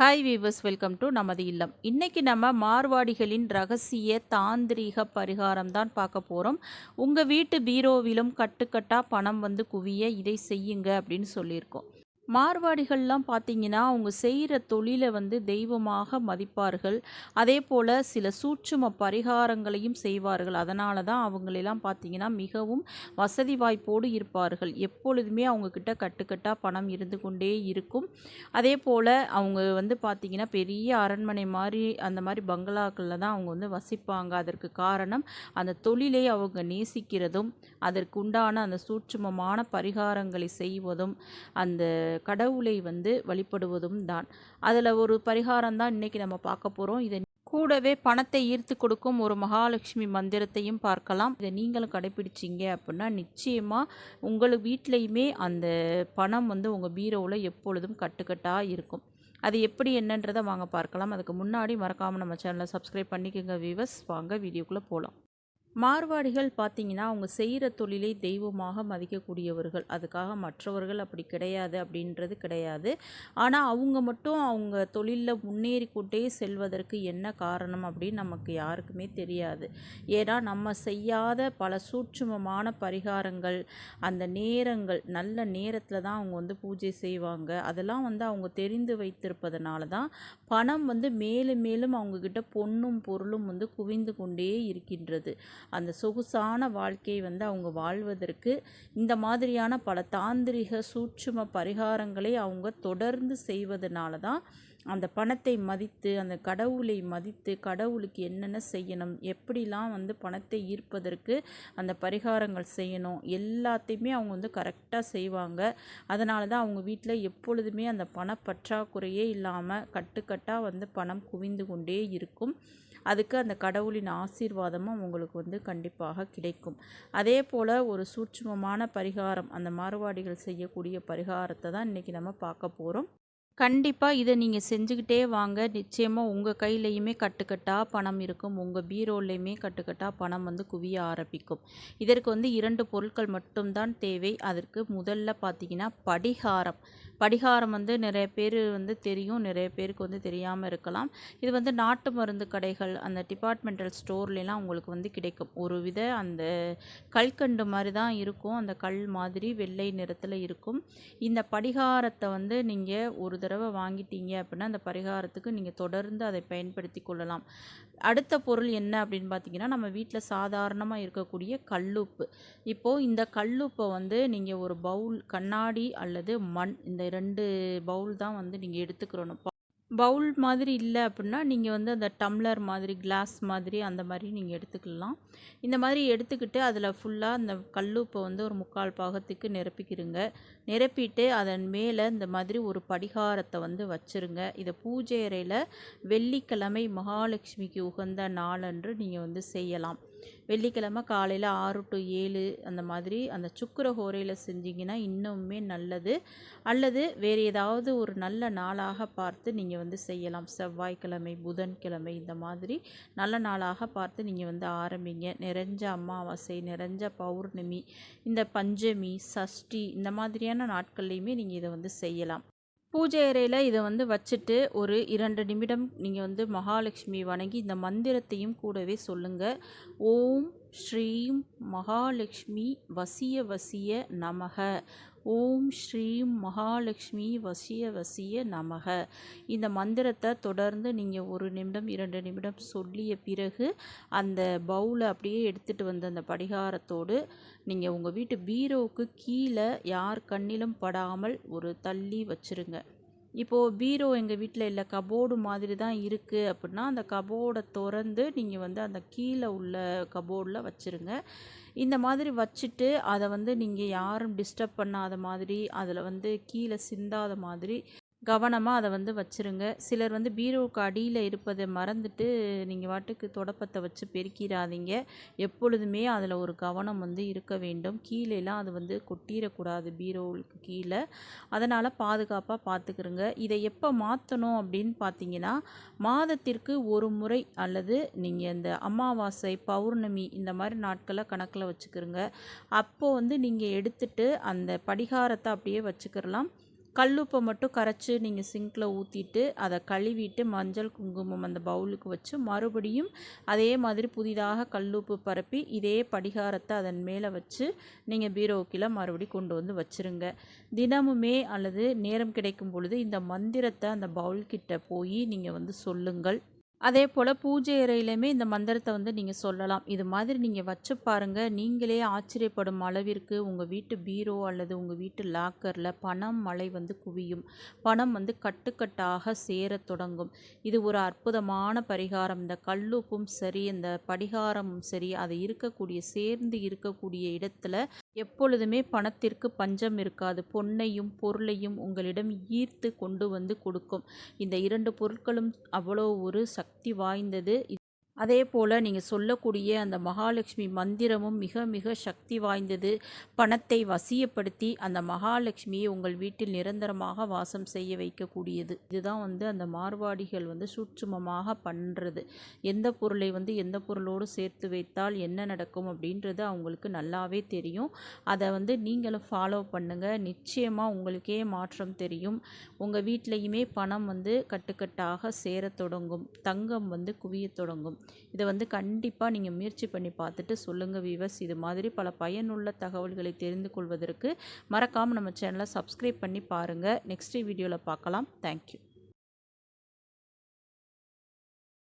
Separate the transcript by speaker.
Speaker 1: Hi viewers welcome to நமது இல்லம். இன்றைக்கி நம்ம மார்வாடிகளின் ரகசிய தாந்திரீக பரிகாரம் தான் பார்க்க போகிறோம் உங்கள் வீட்டு பீரோவிலும் கட்டுக்கட்டாக பணம் வந்து குவிய இதை செய்யுங்க அப்படின்னு சொல்லியிருக்கோம். மார்வாடிகள்லாம் பார்த்தீங்கன்னா அவங்க செய்கிற தொழிலை வந்து தெய்வமாக மதிப்பார்கள். அதே போல் சில சூட்சும பரிகாரங்களையும் செய்வார்கள். அதனால தான் அவங்களெல்லாம் பார்த்தீங்கன்னா மிகவும் வசதி வாய்ப்போடு இருப்பார்கள். எப்பொழுதுமே அவங்கக்கிட்ட கட்டுக்கட்டாக பணம் இருந்து கொண்டே இருக்கும். அதே போல் அவங்க வந்து பார்த்திங்கன்னா பெரிய அரண்மனை மாதிரி அந்த மாதிரி பங்களாக்களில் தான் அவங்க வந்து வசிப்பாங்க. அதற்கு காரணம் அந்த தொழிலை அவங்க நேசிக்கிறதும் அதற்குண்டான அந்த சூட்சுமமான பரிகாரங்களை செய்வதும் அந்த கடவுளை வந்து வழிபடுவதும் தான். அதில் ஒரு பரிகாரம் தான் இன்றைக்கி நம்ம பார்க்க போகிறோம் இதை கூடவே பணத்தை ஈர்த்து கொடுக்கும் ஒரு மகாலட்சுமி மந்திரத்தையும் பார்க்கலாம். இதை நீங்களும் கடைபிடிச்சிங்க அப்படின்னா நிச்சயமாக உங்கள் வீட்லேயுமே அந்த பணம் வந்து உங்கள் பீரோவில் எப்பொழுதும் கட்டுக்கட்டாக இருக்கும். அது எப்படி என்னன்றதை வாங்க பார்க்கலாம். அதுக்கு முன்னாடி மறக்காமல் நம்ம சேனலை சப்ஸ்கிரைப் பண்ணிக்கோங்க வியூவர்ஸ் வாங்க வீடியோக்குள்ளே போகலாம் மார்வாடிகள் பார்த்தீங்கன்னா அவங்க செய்கிற தொழிலை தெய்வமாக மதிக்கக்கூடியவர்கள். அதுக்காக மற்றவர்கள் அப்படி கிடையாது அப்படின்றது கிடையாது. ஆனால் அவங்க மட்டும் அவங்க தொழிலில் முன்னேறி கொண்டே செல்வதற்கு என்ன காரணம் அப்படின்னு நமக்கு யாருக்குமே தெரியாது. ஏன்னா நம்ம செய்யாத பல சூட்சுமமான பரிகாரங்கள் அந்த நேரங்கள் நல்ல நேரத்தில் தான் அவங்க வந்து பூஜை செய்வாங்க. அதெல்லாம் வந்து அவங்க தெரிந்து வைத்திருப்பதனால தான் பணம் வந்து மேலும் மேலும் அவங்கக்கிட்ட பொண்ணும் பொருளும் வந்து குவிந்து கொண்டே இருக்கின்றது. அந்த சொகுசான வாழ்க்கையை வந்து அவங்க வாழ்வதற்கு இந்த மாதிரியான பல தாந்திரிக சூட்சும பரிகாரங்களை அவங்க தொடர்ந்து செய்வதனால தான் அந்த பணத்தை மதித்து அந்த கடவுளை மதித்து கடவுளுக்கு என்னென்ன செய்யணும் எப்படிலாம் வந்து பணத்தை ஈர்ப்பதற்கு அந்த பரிகாரங்கள் செய்யணும் எல்லாத்தையுமே அவங்க வந்து கரெக்டாக செய்வாங்க. அதனால தான் அவங்க வீட்டில் எப்பொழுதுமே அந்த பணப்பற்றாக்குறையே இல்லாமல் கட்டுக்கட்டாக வந்து பணம் குவிந்து கொண்டே இருக்கும். அதுக்கு அந்த கடவுளின் ஆசீர்வாதமும் உங்களுக்கு வந்து கண்டிப்பாக கிடைக்கும். அதே போல் ஒரு சூட்சுமமான பரிகாரம் அந்த மாறுவாடிகள் செய்யக்கூடிய பரிகாரத்தை தான் இன்றைக்கி நம்ம பார்க்க போகிறோம் கண்டிப்பாக இதை நீங்கள் செஞ்சுக்கிட்டே வாங்க. நிச்சயமாக உங்கள் கையிலையுமே கட்டுக்கட்டாக பணம் இருக்கும். உங்கள் பீரோலையுமே கட்டுக்கட்டாக பணம் வந்து குவிய ஆரம்பிக்கும். இதற்கு வந்து இரண்டு பொருட்கள் மட்டும்தான் தேவை. அதற்கு முதல்ல பார்த்தீங்கன்னா படிகாரம். படிகாரம் வந்து நிறைய பேர் வந்து தெரியும் நிறைய பேருக்கு வந்து தெரியாமல் இருக்கலாம். இது வந்து நாட்டு மருந்து கடைகள் அந்த டிபார்ட்மெண்டல் ஸ்டோர்லாம் உங்களுக்கு வந்து கிடைக்கும். ஒரு வித அந்த கல்கண்டு மாதிரி தான் இருக்கும். அந்த கல் மாதிரி வெள்ளை நிறத்தில் இருக்கும். இந்த படிகாரத்தை வந்து நீங்கள் ஒரு தடவை வாங்கிட்டீங்க அப்படின்னா அந்த பரிகாரத்துக்கு நீங்கள் தொடர்ந்து அதை பயன்படுத்தி கொள்ளலாம். அடுத்த பொருள் என்ன அப்படின்னு பார்த்தீங்கன்னா நம்ம வீட்டில் சாதாரணமாக இருக்கக்கூடிய கல்லுப்பு. இப்போது இந்த கல்லுப்பை வந்து நீங்கள் ஒரு பவுல் கண்ணாடி அல்லது மண் இந்த ரெண்டு பவுல் தான் வந்து நீங்கள் எடுத்துக்கிறணும். பவுல் மாதிரி இல்லை அப்படின்னா நீங்கள் வந்து அந்த டம்ளர் மாதிரி கிளாஸ் மாதிரி அந்த மாதிரி நீங்கள் எடுத்துக்கலாம். இந்த மாதிரி எடுத்துக்கிட்டு அதில் ஃபுல்லாக அந்த கல்லுப்பை வந்து ஒரு முக்கால் பாகத்துக்கு நிரப்பிக்கிறங்க நிரப்பிட்டு அதன் மேலே இந்த மாதிரி ஒரு படிகாரத்தை வந்து வச்சுருங்க. இதை பூஜை அறையில் வெள்ளிக்கிழமை மகாலட்சுமிக்கு உகந்த நாளன்று நீங்கள் வந்து செய்யலாம். வெள்ளிக்கிழமை காலையில் ஆறு டு ஏழு அந்த மாதிரி அந்த சுக்கர ஹோரையில் செஞ்சிங்கன்னா இன்னுமே நல்லது. அல்லது வேறு ஏதாவது ஒரு நல்ல நாளாக பார்த்து நீங்கள் வந்து செய்யலாம். செவ்வாய்க்கிழமை புதன்கிழமை இந்த மாதிரி நல்ல நாளாக பார்த்து நீங்கள் வந்து ஆரம்பிங்க. நிறைஞ்ச அமாவாசை நிறைஞ்ச பௌர்ணமி இந்த பஞ்சமி சஷ்டி இந்த மாதிரியான நாட்கள்லையுமே நீங்கள் இதை வந்து செய்யலாம். பூஜை அறையில் இதை வந்து வச்சுட்டு ஒரு இரண்டு நிமிடம் நீங்கள் வந்து மகாலட்சுமி வணங்கி இந்த மந்திரத்தையும் கூடவே சொல்லுங்கள் ஓம் ஸ்ரீம் மகாலட்சுமி வசிய வசிய நமக. ஓம் ஸ்ரீம் மகாலட்சுமி வசிய வசிய நமக. இந்த மந்திரத்தை தொடர்ந்து நீங்கள் ஒரு நிமிடம் இரண்டு நிமிடம் சொல்லிய பிறகு அந்த பவுலை அப்படியே எடுத்துகிட்டு வந்த அந்த படிகாரத்தோடு நீங்கள் உங்கள் வீட்டு பீரோவுக்கு கீழே யார் கண்ணிலும் படாமல் ஒரு தள்ளி வச்சுருங்க. இப்போது பீரோ எங்கள் வீட்டில் இல்லை கபோர்டு மாதிரி தான் இருக்குது அப்படின்னா அந்த கபோர்டை திறந்து நீங்கள் வந்து அந்த கீழே உள்ள கபோர்டில் வச்சுருங்க. இந்த மாதிரி வச்சுட்டு அதை வந்து நீங்கள் யாரும் டிஸ்டர்ப் பண்ணாத மாதிரி அதில் வந்து கீழே சிந்தாத மாதிரி கவனமாக அதை வந்து வச்சுருங்க. சிலர் வந்து பீரோவுக்கு அடியில் இருப்பதை மறந்துட்டு நீங்கள் வாட்டுக்கு தொடப்பத்தை வச்சு பெருக்கிடாதீங்க எப்பொழுதுமே அதில் ஒரு கவனம் வந்து இருக்க வேண்டும். கீழேலாம் அது வந்து கொட்டிடக்கூடாது பீரோவுக்கு கீழே. அதனால் பாதுகாப்பாக பார்த்துக்கிறோங்க இதை எப்போ மாற்றணும் அப்படின்னு பார்த்தீங்கன்னா மாதத்திற்கு ஒரு முறை அல்லது நீங்கள் இந்த அமாவாசை பௌர்ணமி இந்த மாதிரி நாட்களை கணக்கில் வச்சுக்கிறோங்க அப்போது வந்து நீங்கள் எடுத்துட்டு அந்த படிகாரத்தை அப்படியே வச்சுக்கிறலாம். கல்லுப்பை மட்டும் கரைச்சி நீங்கள் சிங்கில் ஊற்றிட்டு அதை கழுவிட்டு மஞ்சள் குங்குமம் அந்த பவுலுக்கு வச்சு மறுபடியும் அதே மாதிரி புதிதாக கல்லுப்பு பரப்பி இதே படிகாரத்தை அதன் மேலே வச்சு நீங்கள் பீரோக்கில் மறுபடியும் கொண்டு வந்து வச்சுருங்க. தினமுமே அல்லது நேரம் கிடைக்கும் பொழுது இந்த மந்திரத்தை அந்த பவுல்கிட்ட போய் நீங்கள் வந்து சொல்லுங்கள். அதே போல் பூஜை அறையிலையுமே இந்த மந்திரத்தை வந்து நீங்கள் சொல்லலாம். இது மாதிரி நீங்கள் வச்சு பாருங்கள் நீங்களே ஆச்சரியப்படும் அளவிற்கு உங்கள் வீட்டு பீரோ அல்லது உங்கள் வீட்டு லாக்கரில் பணம் மழை வந்து குவியும். பணம் வந்து கட்டுக்கட்டாக சேரத் தொடங்கும். இது ஒரு அற்புதமான பரிகாரம். இந்த கல்லுப்பும் சரி இந்த படிகாரமும் சரி அது இருக்கக்கூடிய சேர்ந்து இருக்கக்கூடிய இடத்துல எப்பொழுதுமே பணத்திற்கு பஞ்சம் இருக்காது. பொன்னையும் பொருளையும் உங்களிடம் ஈர்த்து கொண்டு வந்து கொடுக்கும். இந்த இரண்டு பொருட்களும் அவ்வளோ ஒரு சக்தி வாய்ந்தது. அதே போல் நீங்கள் சொல்லக்கூடிய அந்த மகாலட்சுமி மந்திரமும் மிக மிக சக்தி வாய்ந்தது. பணத்தை வசியப்படுத்தி அந்த மகாலட்சுமியை உங்கள் வீட்டில் நிரந்தரமாக வாசம் செய்ய வைக்கக்கூடியது. இதுதான் வந்து அந்த மார்வாடிகள் வந்து சூட்சுமமாக பண்ணுறது எந்த பொருளை வந்து எந்த பொருளோடு சேர்த்து வைத்தால் என்ன நடக்கும் அப்படின்றது அவங்களுக்கு நல்லாவே தெரியும். அதை வந்து நீங்களும் ஃபாலோ பண்ணுங்கள் நிச்சயமாக உங்களுக்கே மாற்றம் தெரியும். உங்கள் வீட்லேயுமே பணம் வந்து கட்டுக்கட்டாக சேரத் தொடங்கும். தங்கம் வந்து குவியத் தொடங்கும். இதை வந்து கண்டிப்பாக நீங்கள் முயற்சி பண்ணி பார்த்துட்டு சொல்லுங்கள் வீவர்ஸ் இது மாதிரி பல பயனுள்ள தகவல்களை தெரிந்து கொள்வதற்கு மறக்காமல் நம்ம சேனலை சப்ஸ்கிரைப் பண்ணி பாருங்கள் நெக்ஸ்ட் வீடியோவில் பார்க்கலாம். தேங்க்யூ